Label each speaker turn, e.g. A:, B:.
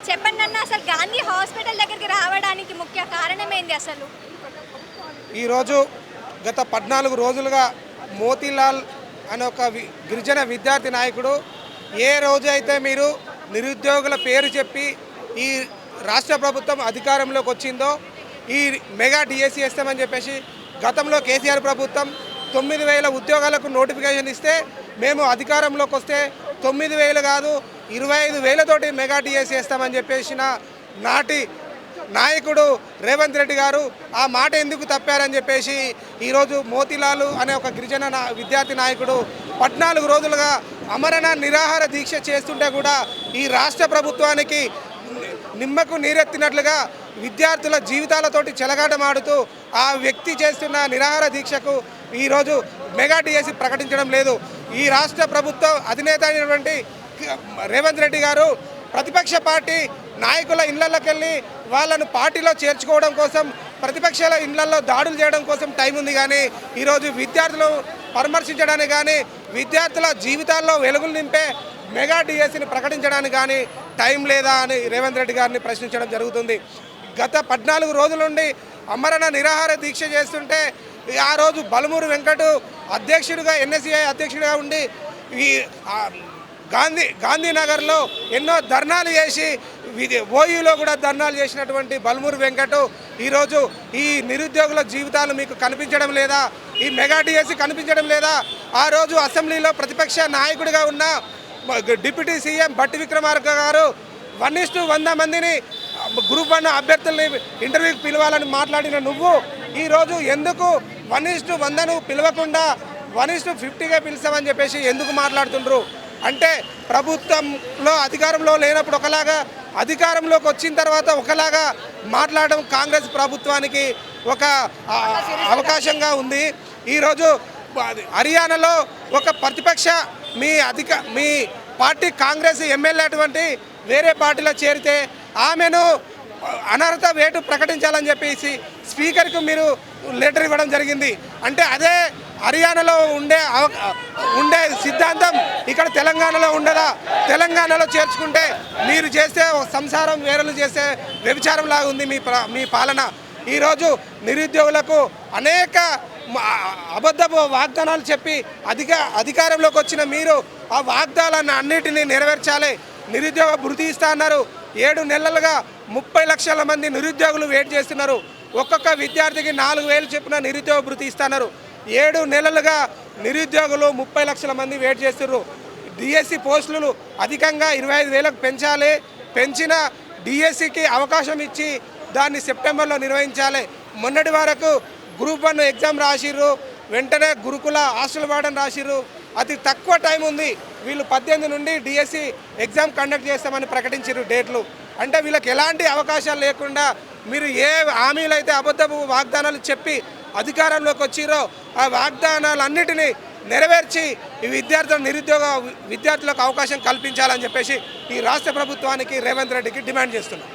A: చెప్పండి అన్న అసలు గాంధీ హాస్పిటల్ దగ్గరికి రావడానికి ముఖ్య కారణం ఏంది అసలు?
B: ఈరోజు గత పద్నాలుగు రోజులుగా మోతీలాల్ అనే ఒక గిరిజన విద్యార్థి నాయకుడు ఏ రోజు అయితే మీరు నిరుద్యోగుల పేరు చెప్పి ఈ రాష్ట్ర ప్రభుత్వం అధికారంలోకి వచ్చిందో ఈ మెగా డిఎస్సి ఇస్తామని చెప్పేసి గతంలో కేసీఆర్ ప్రభుత్వం తొమ్మిది వేల ఉద్యోగాలకు నోటిఫికేషన్ ఇస్తే మేము అధికారంలోకి వస్తే తొమ్మిది వేలు కాదు ఇరవై ఐదు వేలతోటి మెగా డిఎస్సి చేస్తామని చెప్పేసిన నాటి నాయకుడు రేవంత్ రెడ్డి గారు ఆ మాట ఎందుకు తప్పారని చెప్పేసి ఈరోజు మోతిలాలు అనే ఒక గిరిజన విద్యార్థి నాయకుడు పద్నాలుగు రోజులుగా అమరణ నిరాహార దీక్ష చేస్తుంటే కూడా ఈ రాష్ట్ర ప్రభుత్వానికి నిమ్మకు నీరెత్తినట్లుగా విద్యార్థుల జీవితాలతోటి చెలగాటమాడుతూ ఆ వ్యక్తి చేస్తున్న నిరాహార దీక్షకు ఈరోజు మెగా డిఎస్సి ప్రకటించడం లేదు. ఈ రాష్ట్ర ప్రభుత్వం అధినేత అయినటువంటి రేవంత్ రెడ్డి గారు ప్రతిపక్ష పార్టీ నాయకుల ఇళ్ళకెళ్ళి వాళ్ళను పార్టీలో చేర్చుకోవడం కోసం ప్రతిపక్షాల ఇళ్ళలో దాడులు చేయడం కోసం టైం ఉంది కానీ ఈరోజు విద్యార్థులు పరామర్శించడానికి కానీ విద్యార్థుల జీవితాల్లో వెలుగులు నింపే మెగా డిఎస్సిని ప్రకటించడానికి కానీ టైం లేదా అని రేవంత్ రెడ్డి గారిని ప్రశ్నించడం జరుగుతుంది. గత పద్నాలుగు రోజుల నుండి అమరణ నిరాహార దీక్ష చేస్తుంటే ఆ రోజు బలమూరు వెంకటు అధ్యక్షుడిగా ఎన్ఎస్సిఐ అధ్యక్షుడిగా ఉండి ఈ గాంధీ గాంధీనగర్లో ఎన్నో ధర్నాలు చేసి ఓయూలో కూడా ధర్నాలు చేసినటువంటి బల్మూరు వెంకటు ఈరోజు ఈ నిరుద్యోగుల జీవితాలు మీకు కనిపించడం లేదా? ఈ మెగా డిఎస్సి కనిపించడం లేదా? ఆ రోజు అసెంబ్లీలో ప్రతిపక్ష నాయకుడిగా ఉన్న డిప్యూటీ సీఎం బట్టి విక్రమార్క గారు వన్ ఇస్టు వంద మందిని గ్రూప్ వన్ అభ్యర్థుల్ని ఇంటర్వ్యూకి పిలవాలని మాట్లాడిన నువ్వు ఈరోజు ఎందుకు వన్ ఇస్టు వందను పిలవకుండా వన్ ఇస్టు ఫిఫ్టీగా పిలుస్తామని చెప్పేసి ఎందుకు మాట్లాడుతుండ్రు? అంటే ప్రభుత్వంలో అధికారంలో లేనప్పుడు ఒకలాగా అధికారంలోకి వచ్చిన తర్వాత ఒకలాగా మాట్లాడడం కాంగ్రెస్ ప్రభుత్వానికి ఒక అవకాశంగా ఉంది. ఈరోజు హర్యానాలో ఒక ప్రతిపక్ష మీ అధిక మీ పార్టీ కాంగ్రెస్ ఎమ్మెల్యే అటువంటి వేరే పార్టీలో చేరితే ఆమెను అనర్హత వేటు ప్రకటించాలని చెప్పేసి స్పీకర్కు మీరు లెటర్ ఇవ్వడం జరిగింది. అంటే అదే హర్యానాలో ఉండే ఉండే సిద్ధాంతం ఇక్కడ తెలంగాణలో ఉండదా? తెలంగాణలో చేర్చుకుంటే మీరు చేసే సంసారం వేరలు చేసే వ్యభిచారం లాగా ఉంది మీ మీ పాలన. ఈరోజు నిరుద్యోగులకు అనేక అబద్ధపు వాగ్దానాలు చెప్పి అధిక అధికారంలోకి వచ్చిన మీరు ఆ వాగ్దానాలను అన్నిటినీ నెరవేర్చాలి. నిరుద్యోగ భృతి ఇస్తా అన్నారు. ఏడు నెలలుగా ముప్పై లక్షల మంది నిరుద్యోగులు వెయిట్ చేస్తున్నారు. ఒక్కొక్క విద్యార్థికి నాలుగు వేలు చొప్పున నిరుద్యోగ భృతి ఇస్తున్నారు ఏడు నెలలుగా నిరుద్యోగులు ముప్పై లక్షల మంది వెయిట్ చేస్తున్నారు డిఎస్సి పోస్టులు అధికంగా ఇరవై ఐదు వేలకు పెంచాలి. పెంచిన డిఎస్సికి అవకాశం ఇచ్చి దాన్ని సెప్టెంబర్లో నిర్వహించాలి. మొన్నటి వరకు గ్రూప్ వన్ ఎగ్జామ్ రాసిర్రు. వెంటనే గురుకుల హాస్టల్ వార్డెన్ రాసిర్రు. అతి తక్కువ టైం ఉంది. వీళ్ళు పద్దెనిమిది నుండి డిఎస్సి ఎగ్జామ్ కండక్ట్ చేస్తామని ప్రకటించారు డేట్లు. అంటే వీళ్ళకి ఎలాంటి అవకాశాలు లేకుండా మీరు ఏ హామీలు అయితే అబద్ధపు వాగ్దానాలు చెప్పి అధికారంలోకి వచ్చిరో ఆ వాగ్దానాలన్నిటినీ నెరవేర్చి ఈ విద్యార్థుల నిరుద్యోగ విద్యార్థులకు అవకాశం కల్పించాలని చెప్పేసి ఈ రాష్ట్ర ప్రభుత్వానికి రేవంత్ రెడ్డికి డిమాండ్ చేస్తున్నాం.